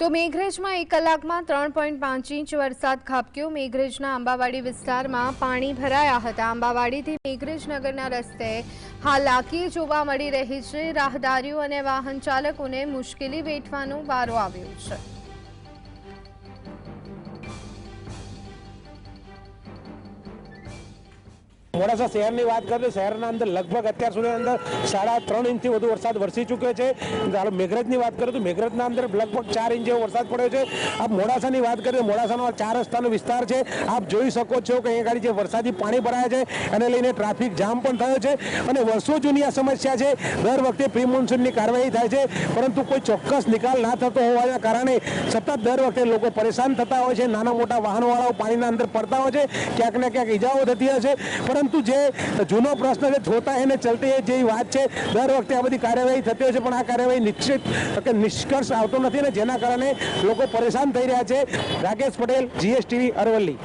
તો મેઘરજમાં એક કલાકમાં ત્રણ પોઈન્ટ પાંચ ઇંચ વરસાદ ખાબક્યો. મેઘરજના આંબાવાડી વિસ્તારમાં પાણી ભરાયા હતા. આંબાવાડીથી મેઘરજનગરના રસ્તે હાલાકી જોવા મળી રહી છે. રાહદારીઓ અને વાહન ચાલકોને મુશ્કેલી વેઠવાનો વારો આવ્યો છે. મોડાસા શહેરની વાત કરીએ, શહેરના અંદર લગભગ અત્યાર સુધી અંદર સાડા ત્રણ ઇંચથી વધુ વરસાદ વરસી ચૂક્યો છે. ચાલો, મેઘરજની વાત કરીએ તો મેઘરજના અંદર લગભગ ચાર ઇંચ જેવો વરસાદ પડ્યો છે. આ મોડાસાની વાત કરીએ, મોડાસાનો ચાર રસ્તાનો વિસ્તાર છે. આપ જોઈ શકો છો કે અહીંયા ગાડી જે વરસાદી પાણી ભરાયા છે, એને લઈને ટ્રાફિક જામ પણ થયો છે. અને વર્ષો જૂની આ સમસ્યા છે. દર વખતે પ્રી મોન્સૂનની કાર્યવાહી થાય છે, પરંતુ કોઈ ચોક્કસ નિકાલ ના થતો હોવાના કારણે સતત દર વખતે લોકો પરેશાન થતા હોય છે. નાના મોટા વાહનવાળાઓ પાણીના અંદર પડતા હોય છે. ક્યાંક ને ક્યાંક ઈજાઓ થતી છે. પરંતુ જે જૂનો પ્રશ્ન છે, જોતા એને ચલતી એ જે વાત છે, દર વખતે આ બધી કાર્યવાહી થતી હોય છે, પણ આ કાર્યવાહી નિશ્ચિત કે નિષ્કર્ષ આવતો નથી ને જેના કારણે લોકો પરેશાન થઈ રહ્યા છે. રાકેશ પટેલ જીએસટીવી અરવલ્લી.